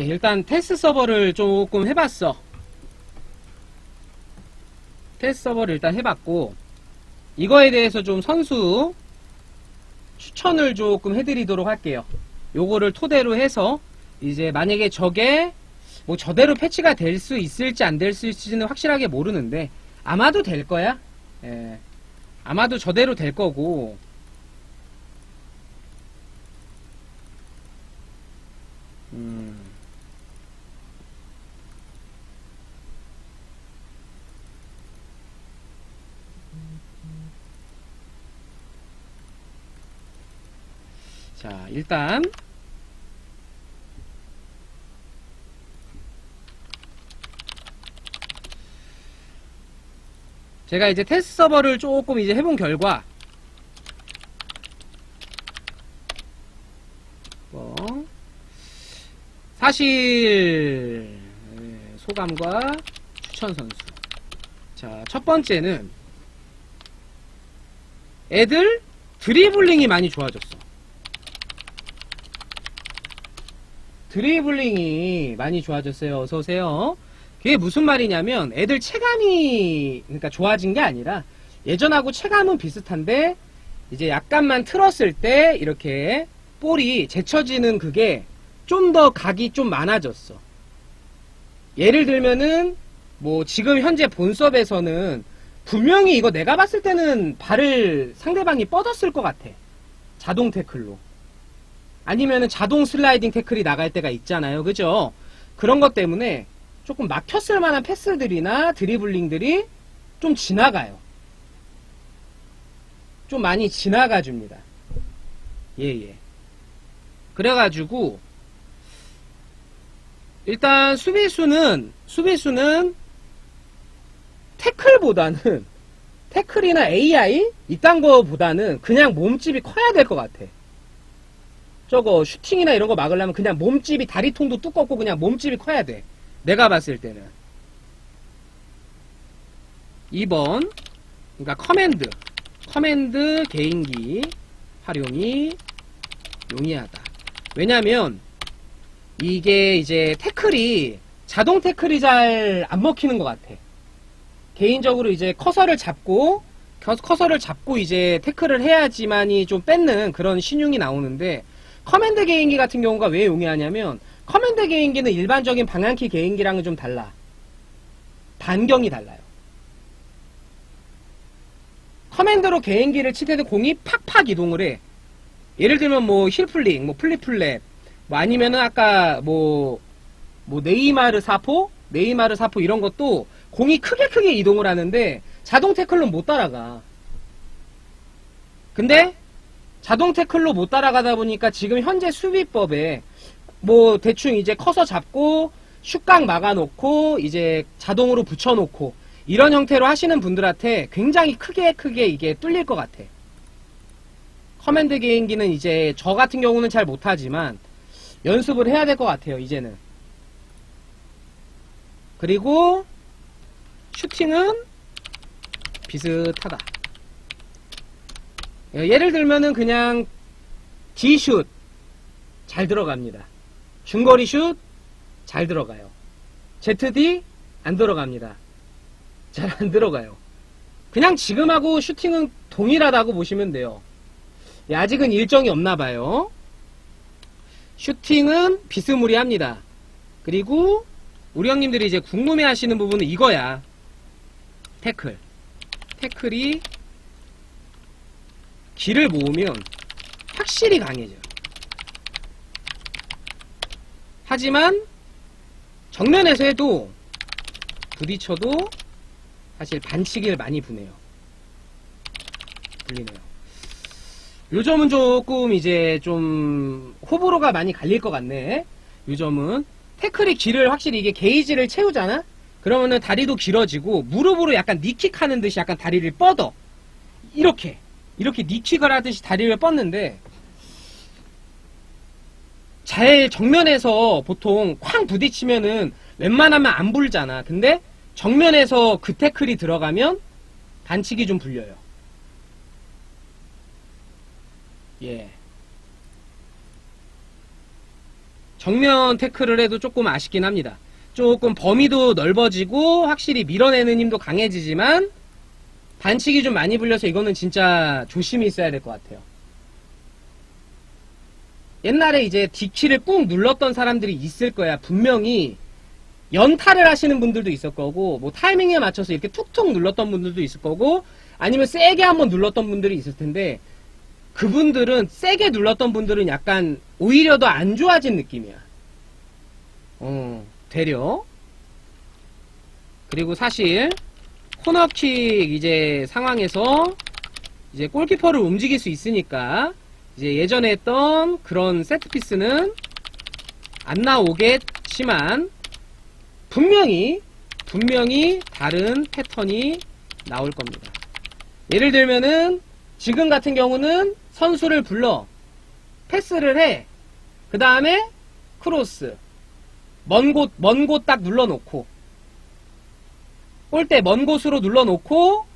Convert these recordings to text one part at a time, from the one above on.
오케이 일단 테스트 서버를 조금 해봤어 테스트 서버를 일단 해봤고 이거에 대해서 좀 선수 추천을 조금 해드리도록 할게요 요거를 토대로 해서 이제 만약에 저게 뭐 저대로 패치가 될 수 있을지 안 될 수 있을지는 확실하게 모르는데 아마도 될 거야 예. 아마도 저대로 될 거고 음. 자, 일단. 제가 이제 테스트 서버를 조금 이제 해본 결과. 뭐. 사실 예, 소감과 추천 선수. 자, 첫 번째는 애들 드리블링이 많이 좋아졌어. 드리블링이 많이 좋아졌어요. 어서 오세요. 그게 무슨 말이냐면 애들 체감이 그러니까 좋아진 게 아니라 예전하고 체감은 비슷한데 이제 약간만 틀었을 때 이렇게 볼이 제쳐지는 그게 좀 더 각이 좀 많아졌어. 예를 들면은 뭐 지금 현재 본섭에서는 분명히 이거 내가 봤을 때는 발을 상대방이 뻗었을 것 같아. 자동 태클로. 아니면은 자동 슬라이딩 태클이 나갈 때가 있잖아요. 그죠? 그런 것 때문에 조금 막혔을 만한 패스들이나 드리블링들이 좀 지나가요. 좀 많이 지나가 줍니다. 예, 예. 그래가지고, 일단 수비수는, 수비수는 태클보다는, 태클이나 AI? 이딴 거보다는 그냥 몸집이 커야 될 것 같아. 저거 슈팅이나 이런 거 막으려면 그냥 몸집이 다리통도 두껍고 그냥 몸집이 커야 돼. 내가 봤을 때는. 2번. 그러니까 커맨드. 커맨드 개인기 활용이 용이하다. 왜냐면 이게 이제 태클이 자동 태클이 잘 안 먹히는 것 같아. 개인적으로 이제 커서를 잡고 커- 커서를 잡고 이제 태클을 해야지만이 좀 뺏는 그런 신용이 나오는데 커맨드 개인기 같은 경우가 왜 용이하냐면 커맨드 개인기는 일반적인 방향키 개인기랑은 좀 달라. 반경이 달라요. 커맨드로 개인기를 칠 때는 공이 팍팍 이동을 해. 예를 들면 뭐 힐플링, 뭐 플리플랩, 뭐 아니면은 아까 뭐, 뭐 네이마르 사포, 네이마르 사포 이런 것도 공이 크게 크게 이동을 하는데 자동 태클로 못 따라가. 근데 자동 태클로 못 따라가다 보니까 지금 현재 수비법에 뭐 대충 이제 커서 잡고 슛각 막아놓고 이제 자동으로 붙여놓고 이런 형태로 하시는 분들한테 굉장히 크게 크게 이게 뚫릴 것 같아. 커맨드 개인기는 이제 저 같은 경우는 잘 못하지만 연습을 해야 될 것 같아요, 이제는. 그리고 슈팅은 비슷하다. 예, 예를 들면은 그냥 D슛 잘 들어갑니다. 중거리 슛 잘 들어가요. ZD 안 들어갑니다. 잘 안 들어가요. 그냥 지금하고 슈팅은 동일하다고 보시면 돼요. 예, 아직은 일정이 없나 봐요. 슈팅은 비스무리합니다. 그리고 우리 형님들이 이제 궁금해 하시는 부분은 이거야. 태클. 태클이 길을 모으면 확실히 강해져. 하지만 정면에서 해도 부딪혀도 사실 반칙을 많이 부네요. 불리네요. 요 점은 조금 이제 좀 호불호가 많이 갈릴 것 같네. 요 점은 태클이 길을 확실히 이게 게이지를 채우잖아? 그러면은 다리도 길어지고 무릎으로 약간 니킥 하는 듯이 약간 다리를 뻗어. 이렇게. 이렇게 니킥을 하듯이 다리를 뻗는데 잘 정면에서 보통 쾅 부딪히면은 웬만하면 안 불잖아. 근데 정면에서 그 태클이 들어가면 반칙이 좀 불려요. 예. 정면 태클을 해도 조금 아쉽긴 합니다. 조금 범위도 넓어지고 확실히 밀어내는 힘도 강해지지만 반칙이 좀 많이 불려서 이거는 진짜 조심히 있어야 될 것 같아요. 옛날에 이제 D키를 꾹 눌렀던 사람들이 있을 거야. 분명히 연타를 하시는 분들도 있을 거고, 뭐 타이밍에 맞춰서 이렇게 툭툭 눌렀던 분들도 있을 거고, 아니면 세게 한번 눌렀던 분들이 있을 텐데, 그분들은 세게 눌렀던 분들은 약간 오히려 더 안 좋아진 느낌이야. 어, 되려. 그리고 사실 코너킥 이제 상황에서 이제 골키퍼를 움직일 수 있으니까 이제 예전에 했던 그런 세트피스는 안 나오겠지만 분명히 분명히 다른 패턴이 나올 겁니다. 예를 들면은 지금 같은 경우는 선수를 불러 패스를 해. 그 다음에 크로스. 먼 곳, 먼 곳 딱 눌러놓고. 골대 먼 곳으로 눌러놓고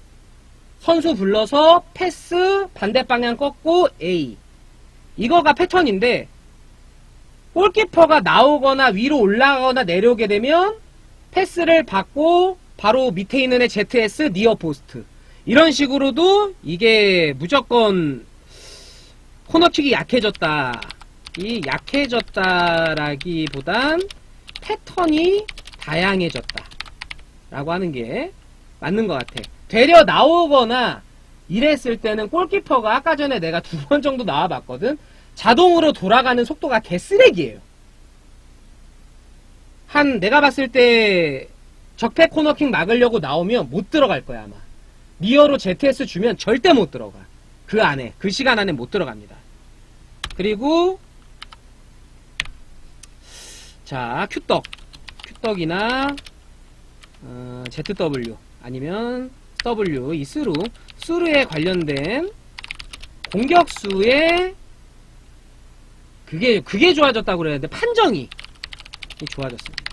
선수 불러서 패스 반대 방향 꺾고 A. 이거가 패턴인데 골키퍼가 나오거나 위로 올라가거나 내려오게 되면 패스를 받고 바로 밑에 있는 애 ZS 니어 포스트. 이런 식으로도 이게 무조건 코너킥이 약해졌다. 이 약해졌다라기보단 패턴이 다양해졌다. 라고 하는 게 맞는 것 같아. 되려 나오거나 이랬을 때는 골키퍼가 아까 전에 내가 두 번 정도 나와봤거든. 자동으로 돌아가는 속도가 개쓰레기예요. 한 내가 봤을 때 적폐 코너킥 막으려고 나오면 못 들어갈 거야 아마. 리어로 ZS 주면 절대 못 들어가. 그 안에 그 시간 안에 못 들어갑니다. 그리고 자 큐떡 큐떡이나 어, ZW 아니면 W 이 스루 스루에 관련된 공격수의 그게 그게 좋아졌다고 그랬는데 판정이 좋아졌습니다.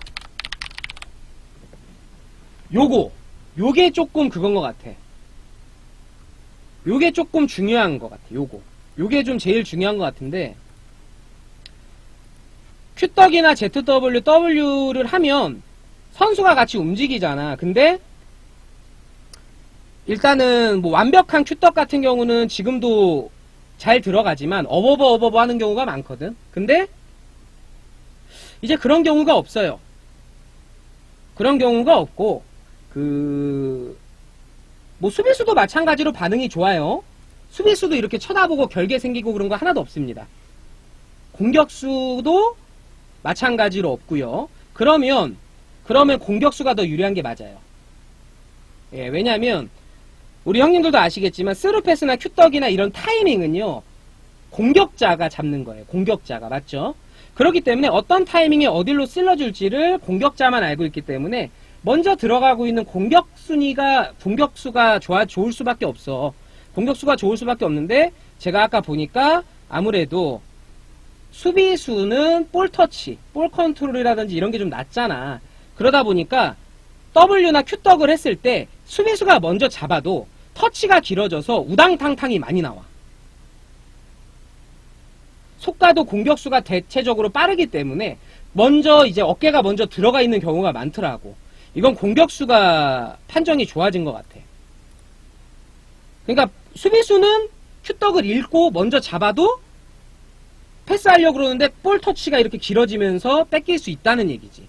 요거 요게 조금 그건 것 같아. 요게 조금 중요한 것 같아. 요거 요게 좀 제일 중요한 것 같은데 Q떡이나 ZW, W를 하면 선수가 같이 움직이잖아. 근데 일단은 뭐 완벽한 큐떡 같은 경우는 지금도 잘 들어가지만 어버버 어버버 하는 경우가 많거든. 근데 이제 그런 경우가 없어요. 그런 경우가 없고 그 뭐 수비수도 마찬가지로 반응이 좋아요. 수비수도 이렇게 쳐다보고 결계 생기고 그런 거 하나도 없습니다. 공격수도 마찬가지로 없고요. 그러면 그러면 공격수가 더 유리한 게 맞아요. 예, 왜냐하면 우리 형님들도 아시겠지만 스루패스나 큐떡이나 이런 타이밍은요 공격자가 잡는 거예요. 공격자가 맞죠? 그렇기 때문에 어떤 타이밍에 어디로 쓸러줄지를 공격자만 알고 있기 때문에 먼저 들어가고 있는 공격 순위가 공격수가 좋아 좋을 수밖에 없어. 공격수가 좋을 수밖에 없는데 제가 아까 보니까 아무래도 수비수는 볼 터치, 볼 컨트롤이라든지 이런 게 좀 낮잖아. 그러다 보니까 W나 Q떡을 했을 때 수비수가 먼저 잡아도 터치가 길어져서 우당탕탕이 많이 나와. 속가도 공격수가 대체적으로 빠르기 때문에 먼저 이제 어깨가 먼저 들어가 있는 경우가 많더라고. 이건 공격수가 판정이 좋아진 것 같아. 그러니까 수비수는 큐떡을 읽고 먼저 잡아도 패스하려고 그러는데 볼 터치가 이렇게 길어지면서 뺏길 수 있다는 얘기지.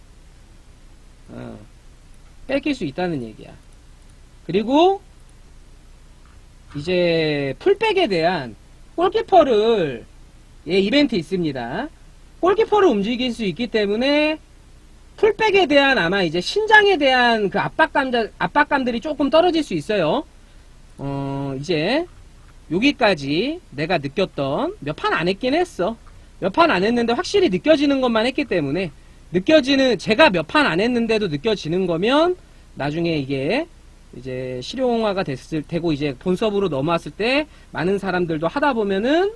어, 뺏길 수 있다는 얘기야. 그리고 이제 풀백에 대한 골키퍼를 예, 이벤트 있습니다. 골키퍼를 움직일 수 있기 때문에 풀백에 대한 아마 이제 신장에 대한 그 압박감, 압박감들이 조금 떨어질 수 있어요. 어, 이제 여기까지 내가 느꼈던 몇 판 안 했긴 했어. 몇 판 안 했는데 확실히 느껴지는 것만 했기 때문에 느껴지는 제가 몇 판 안 했는데도 느껴지는 거면 나중에 이게 이제 실용화가 됐을 테고 이제 본섭으로 넘어왔을 때 많은 사람들도 하다 보면은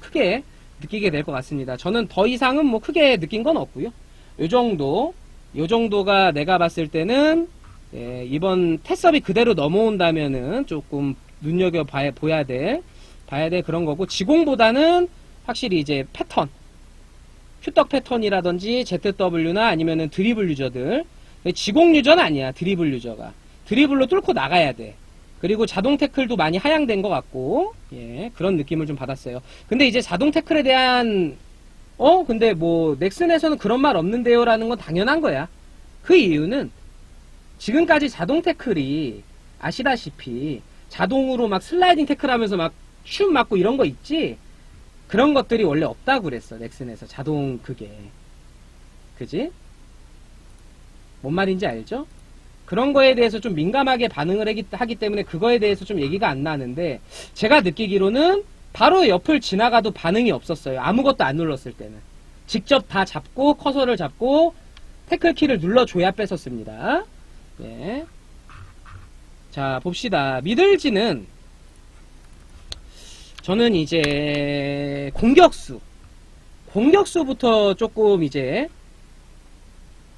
크게 느끼게 될 것 같습니다. 저는 더 이상은 뭐 크게 느낀 건 없고요. 요 정도, 요 정도가 내가 봤을 때는 예, 이번 태섭이 그대로 넘어온다면은 조금 눈여겨 봐야, 될, 봐야 될 그런 거고, 지공보다는 확실히 이제 패턴, 큐떡 패턴이라든지 ZW나 아니면은 드리블 유저들, 지공 유저는 아니야, 드리블 유저가. 드리블로 뚫고 나가야 돼. 그리고 자동 태클도 많이 하향된 것 같고, 예, 그런 느낌을 좀 받았어요. 근데 이제 자동 태클에 대한, 어, 근데 뭐, 넥슨에서는 그런 말 없는데요 라는 건 당연한 거야. 그 이유는, 지금까지 자동 태클이, 아시다시피, 자동으로 막 슬라이딩 태클 하면서 막, 슛 맞고 이런 거 있지? 그런 것들이 원래 없다고 그랬어, 넥슨에서. 자동 그게. 그지? 뭔 말인지 알죠? 그런 거에 대해서 좀 민감하게 반응을 하기, 때문에 그거에 대해서 좀 얘기가 안 나는데 제가 느끼기로는 바로 옆을 지나가도 반응이 없었어요. 아무것도 안 눌렀을 때는. 직접 다 잡고 커서를 잡고 태클 키를 눌러줘야 뺐었습니다. 예. 자, 봅시다. 미들지는 저는 이제 공격수 공격수부터 조금 이제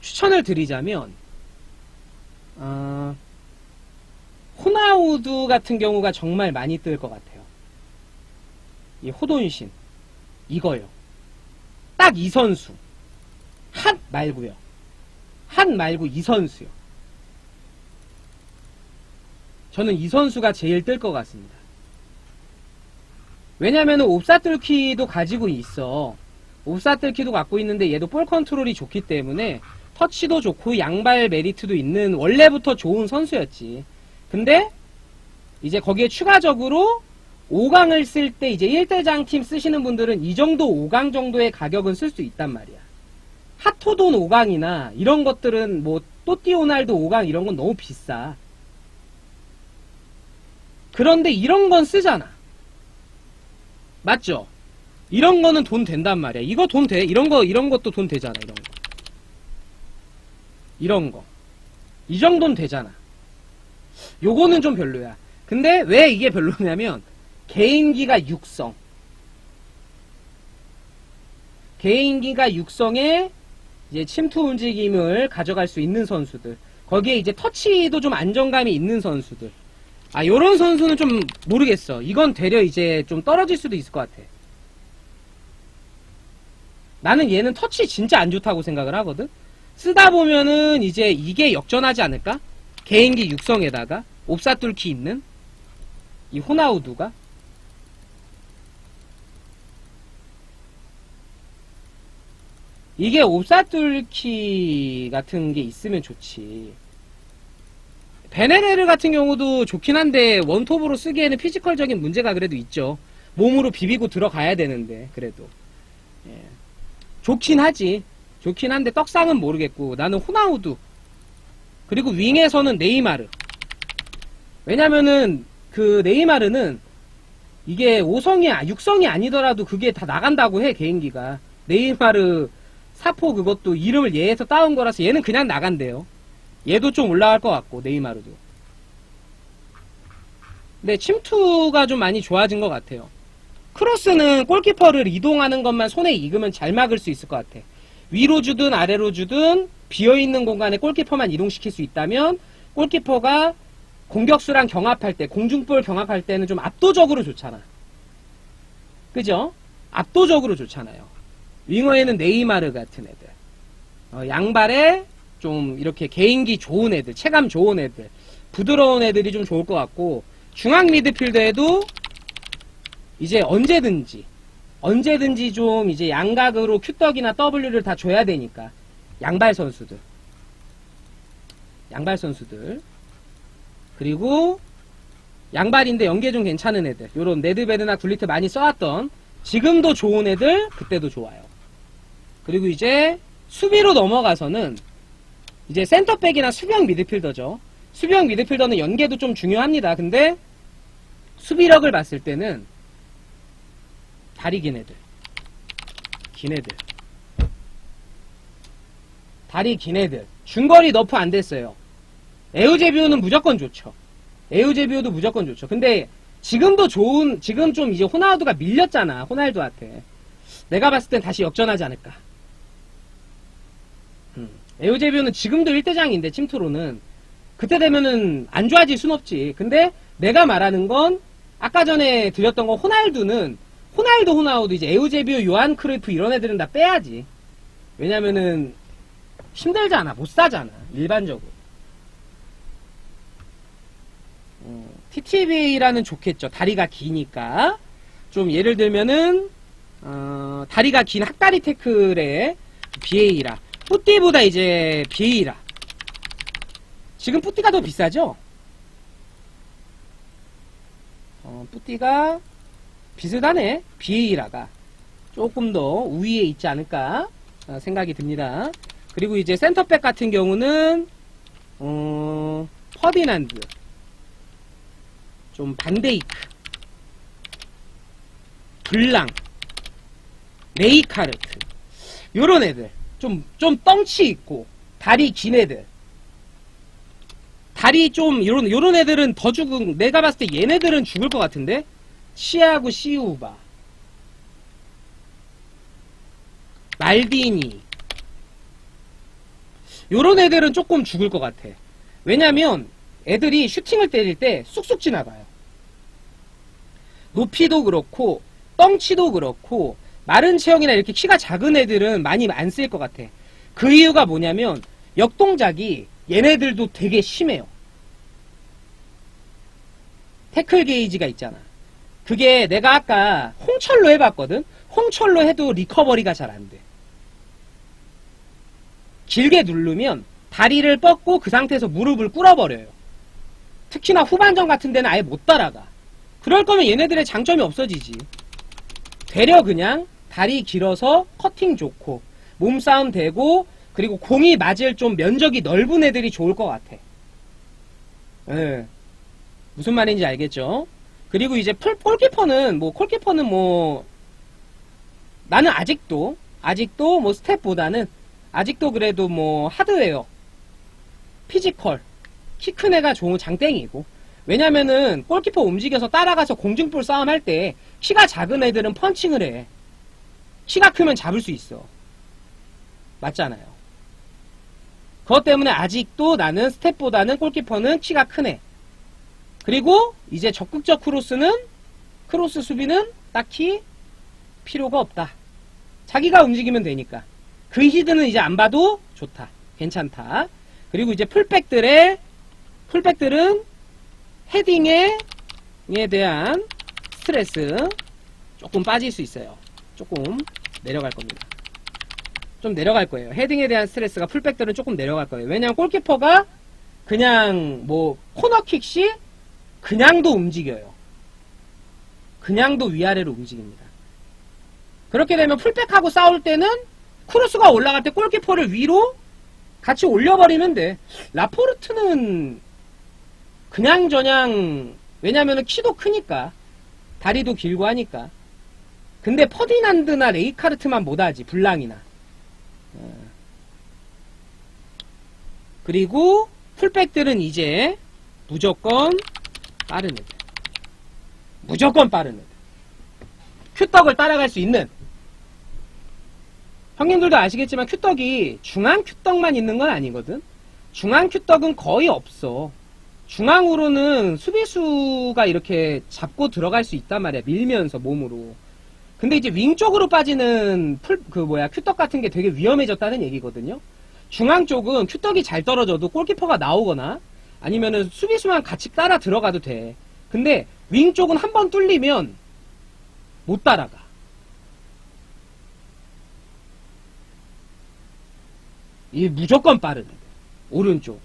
추천을 드리자면 어, 호나우두 같은 경우가 정말 많이 뜰 것 같아요. 이 호돈신 이거요. 딱 이 선수. 한 말고요. 한 말고 이 선수요. 저는 이 선수가 제일 뜰 것 같습니다. 왜냐면은 옵사 뚫기도 가지고 있어. 옵사 뚫기도 갖고 있는데 얘도 볼 컨트롤이 좋기 때문에 터치도 좋고 양발 메리트도 있는 원래부터 좋은 선수였지. 근데 이제 거기에 추가적으로 5강을 쓸 때 이제 1대장 팀 쓰시는 분들은 이 정도 5강 정도의 가격은 쓸 수 있단 말이야. 핫토돈 5강이나 이런 것들은 뭐 또띠오날도 5강 이런 건 너무 비싸. 그런데 이런 건 쓰잖아. 맞죠? 이런 거는 돈 된단 말이야. 이거 돈 돼. 이런 거, 이런 것도 돈 되잖아. 이런 거. 이런 거. 이 정도는 되잖아. 요거는 좀 별로야. 근데 왜 이게 별로냐면, 개인기가 육성. 개인기가 육성에 이제 침투 움직임을 가져갈 수 있는 선수들. 거기에 이제 터치도 좀 안정감이 있는 선수들. 아, 요런 선수는 좀 모르겠어. 이건 되려 이제 좀 떨어질 수도 있을 것 같아. 나는 얘는 터치 진짜 안 좋다고 생각을 하거든? 쓰다 보면은 이제 이게 역전하지 않을까? 개인기 육성에다가 옵사 뚫기 있는 이 호나우두가 이게 옵사 뚫기 같은 게 있으면 좋지. 베네레르 같은 경우도 좋긴 한데 원톱으로 쓰기에는 피지컬적인 문제가 그래도 있죠. 몸으로 비비고 들어가야 되는데 그래도 예. 좋긴 하지. 좋긴 한데 떡상은 모르겠고 나는 호나우두 그리고 윙에서는 네이마르. 왜냐면은 그 네이마르는 이게 5성이 6성이 아니더라도 그게 다 나간다고 해 개인기가 네이마르 사포 그것도 이름을 얘에서 따온 거라서 얘는 그냥 나간대요. 얘도 좀 올라갈 것 같고 네이마르도. 근데 침투가 좀 많이 좋아진 것 같아요. 크로스는 골키퍼를 이동하는 것만 손에 익으면 잘 막을 수 있을 것 같아. 위로 주든 아래로 주든 비어있는 공간에 골키퍼만 이동시킬 수 있다면 골키퍼가 공격수랑 경합할 때, 공중볼 경합할 때는 좀 압도적으로 좋잖아. 그죠? 압도적으로 좋잖아요. 윙어에는 네이마르 같은 애들. 어, 양발에 좀 이렇게 개인기 좋은 애들, 체감 좋은 애들, 부드러운 애들이 좀 좋을 것 같고, 중앙 미드필더에도 이제 언제든지, 언제든지 좀 이제 양각으로 큐떡이나 W를 다 줘야 되니까. 양발 선수들. 양발 선수들. 그리고 양발인데 연계 좀 괜찮은 애들. 요런 네드베드나 굴리트 많이 써왔던 지금도 좋은 애들, 그때도 좋아요. 그리고 이제 수비로 넘어가서는 이제 센터백이나 수비형 미드필더죠. 수비형 미드필더는 연계도 좀 중요합니다. 근데 수비력을 봤을 때는 다리 긴 애들. 긴 애들. 다리 긴 애들. 중거리 너프 안 됐어요. 에우제비오는 무조건 좋죠. 에우제비오도 무조건 좋죠. 근데 지금도 좋은, 지금 좀 이제 호나우두가 밀렸잖아. 호날두한테. 내가 봤을 땐 다시 역전하지 않을까. 음. 에우제비오는 지금도 1대장인데 침투로는 그때 되면은 안 좋아질 순 없지. 근데 내가 말하는 건 아까 전에 드렸던 건 호날두는 호날두 호나우두 이제 에우제비오 요한 크루이프 이런 애들은 다 빼야지. 왜냐면은 힘들잖아. 못 사잖아. 일반적으로. 어, TTV라는 좋겠죠. 다리가 기니까. 좀 예를 들면은 어, 다리가 긴 학다리 태클의 비에이라. 뿌띠보다 이제 비에이라. 지금 뿌띠가 더 비싸죠? 어, 뿌띠가 비슷하네. 비에이라가 조금 더 우위에 있지 않을까 어, 생각이 듭니다. 그리고 이제 센터백 같은 경우는 어, 퍼디난드, 좀 반데이크, 블랑, 레이카르트 요런 애들 좀 좀 덩치 있고 다리 긴 애들. 다리 좀 요런 요런 애들은 더 죽은 내가 봤을 때 얘네들은 죽을 것 같은데? 시아구 시우바. 말디니. 요런 애들은 조금 죽을 것 같아. 왜냐면 애들이 슈팅을 때릴 때 쑥쑥 지나가요. 높이도 그렇고 덩치도 그렇고 마른 체형이나 이렇게 키가 작은 애들은 많이 안 쓸 것 같아. 그 이유가 뭐냐면 역동작이 얘네들도 되게 심해요. 태클 게이지가 있잖아. 그게 내가 아까 홍철로 해봤거든? 홍철로 해도 리커버리가 잘 안 돼. 길게 누르면 다리를 뻗고 그 상태에서 무릎을 꿇어버려요. 특히나 후반전 같은 데는 아예 못 따라가. 그럴 거면 얘네들의 장점이 없어지지. 되려 그냥 다리 길어서 커팅 좋고 몸싸움 되고 그리고 공이 맞을 좀 면적이 넓은 애들이 좋을 것 같아. 예. 무슨 말인지 알겠죠? 그리고 이제 풀, 골키퍼는 뭐 골키퍼는 뭐 나는 아직도 아직도 뭐 스텝보다는 아직도 그래도 뭐 하드웨어 피지컬 키 큰 애가 좋은 장땡이고 왜냐면은 골키퍼 움직여서 따라가서 공중볼 싸움 할 때 키가 작은 애들은 펀칭을 해. 키가 크면 잡을 수 있어. 맞잖아요. 그것 때문에 아직도 나는 스텝보다는 골키퍼는 키가 크네. 그리고 이제 적극적 크로스는 크로스 수비는 딱히 필요가 없다. 자기가 움직이면 되니까. 그 히드는 이제 안 봐도 좋다. 괜찮다. 그리고 이제 풀백들의 풀백들은 헤딩에 에 대한 스트레스 조금 빠질 수 있어요. 조금 내려갈 겁니다. 좀 내려갈 거예요. 헤딩에 대한 스트레스가 풀백들은 조금 내려갈 거예요. 왜냐하면 골키퍼가 그냥 뭐 코너킥 시 그냥도 움직여요. 그냥도 위아래로 움직입니다. 그렇게 되면 풀백하고 싸울 때는 크로스가 올라갈 때 골키퍼를 위로 같이 올려버리면 돼. 라포르트는 그냥 저냥 왜냐면은 키도 크니까 다리도 길고 하니까 근데 퍼디난드나 레이카르트만 못하지 블랑이나 어. 그리고 풀백들은 이제 무조건 빠른 애들 무조건 빠른 애들 큐떡을 따라갈 수 있는 형님들도 아시겠지만 큐떡이 중앙 큐떡만 있는 건 아니거든 중앙 큐떡은 거의 없어 중앙으로는 수비수가 이렇게 잡고 들어갈 수 있단 말이야. 밀면서 몸으로. 근데 이제 윙 쪽으로 빠지는 풀, 그 뭐야, 큐떡 같은 게 되게 위험해졌다는 얘기거든요. 중앙 쪽은 큐떡이 잘 떨어져도 골키퍼가 나오거나 아니면은 수비수만 같이 따라 들어가도 돼. 근데 윙 쪽은 한 번 뚫리면 못 따라가. 이 무조건 빠른 애들. 오른쪽은.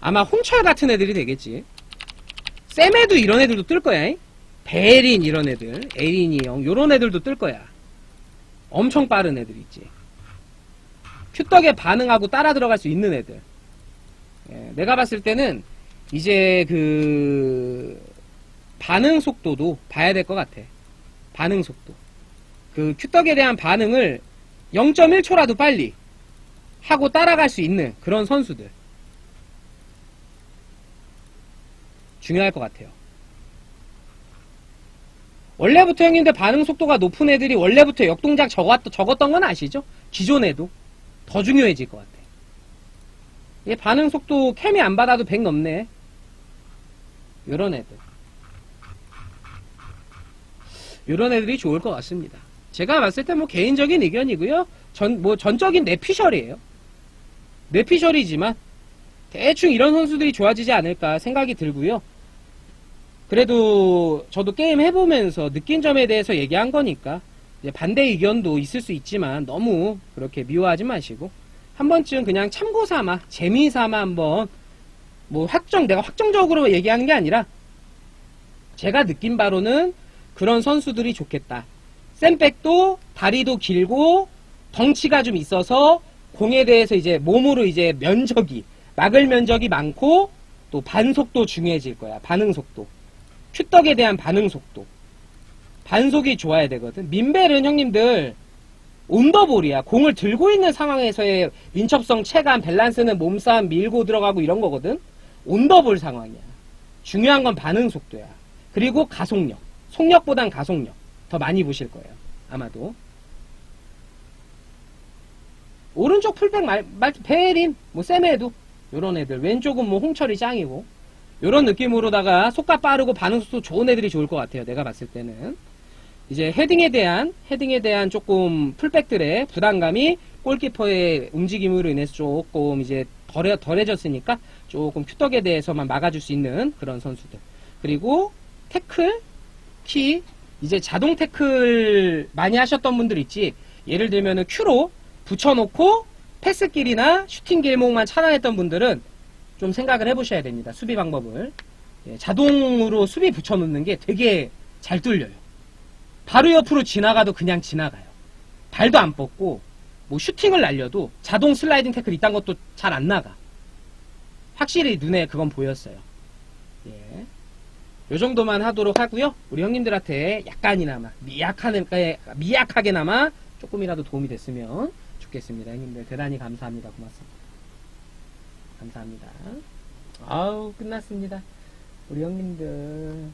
아마 홍철 같은 애들이 되겠지. 쌤에도 이런 애들도 뜰 거야. 잉? 베린 이런 애들, 에린이 형 요런 애들도 뜰 거야. 엄청 빠른 애들 있지. 큐떡에 반응하고 따라 들어갈 수 있는 애들. 예, 내가 봤을 때는 이제 그 반응 속도도 봐야 될 것 같아. 반응 속도. 그 큐떡에 대한 반응을 0.1초라도 빨리 하고 따라갈 수 있는 그런 선수들. 중요할 것 같아요. 원래부터 형님들 반응 속도가 높은 애들이 원래부터 역동작 적었, 적었던 건 아시죠? 기존에도 더 중요해질 것 같아. 얘 반응 속도 캠이 안 받아도 100 넘네. 요런 애들. 요런 애들이 좋을 것 같습니다. 제가 봤을 때 뭐 개인적인 의견이고요. 전, 뭐 전적인 내피셜이에요. 내피셜이지만 대충 이런 선수들이 좋아지지 않을까 생각이 들고요. 그래도 저도 게임 해보면서 느낀 점에 대해서 얘기한 거니까 반대 의견도 있을 수 있지만 너무 그렇게 미워하지 마시고 한 번쯤 그냥 참고 삼아 재미 삼아 한번 뭐 확정 내가 확정적으로 얘기하는 게 아니라 제가 느낀 바로는 그런 선수들이 좋겠다. 샌백도 다리도 길고 덩치가 좀 있어서 공에 대해서 이제 몸으로 이제 면적이 막을 면적이 많고 또 반속도 중요해질 거야. 반응 속도. 큐떡에 대한 반응 속도. 반속이 좋아야 되거든. 민벨은 형님들 온더볼이야. 공을 들고 있는 상황에서의 민첩성, 체감, 밸런스는 몸싸움 밀고 들어가고 이런 거거든. 온더볼 상황이야. 중요한 건 반응 속도야. 그리고 가속력. 속력보단 가속력. 더 많이 보실 거예요. 아마도. 오른쪽 풀백 말, 말, 베린, 뭐, 세메도. 요런 애들. 왼쪽은 뭐, 홍철이 짱이고. 요런 느낌으로다가 속가 빠르고 반응 속도 좋은 애들이 좋을 것 같아요. 내가 봤을 때는. 이제 헤딩에 대한, 헤딩에 대한 조금 풀백들의 부담감이 골키퍼의 움직임으로 인해서 조금 이제 덜해, 덜해졌으니까 조금 큐떡에 대해서만 막아줄 수 있는 그런 선수들. 그리고 태클, 키, 이제 자동 태클 많이 하셨던 분들 있지. 예를 들면은 큐로 붙여놓고 패스길이나 슈팅 길목만 차단했던 분들은 좀 생각을 해보셔야 됩니다. 수비 방법을. 예, 자동으로 수비 붙여놓는 게 되게 잘 뚫려요. 바로 옆으로 지나가도 그냥 지나가요. 발도 안 뻗고, 뭐 슈팅을 날려도 자동 슬라이딩 태클 이딴 것도 잘 안 나가. 확실히 눈에 그건 보였어요. 예. 요 정도만 하도록 하고요. 우리 형님들한테 약간이나마 미약하게 미약하게나마 조금이라도 도움이 됐으면 좋겠습니다. 형님들 대단히 감사합니다. 고맙습니다. 감사합니다. 아우 끝났습니다. 우리 형님들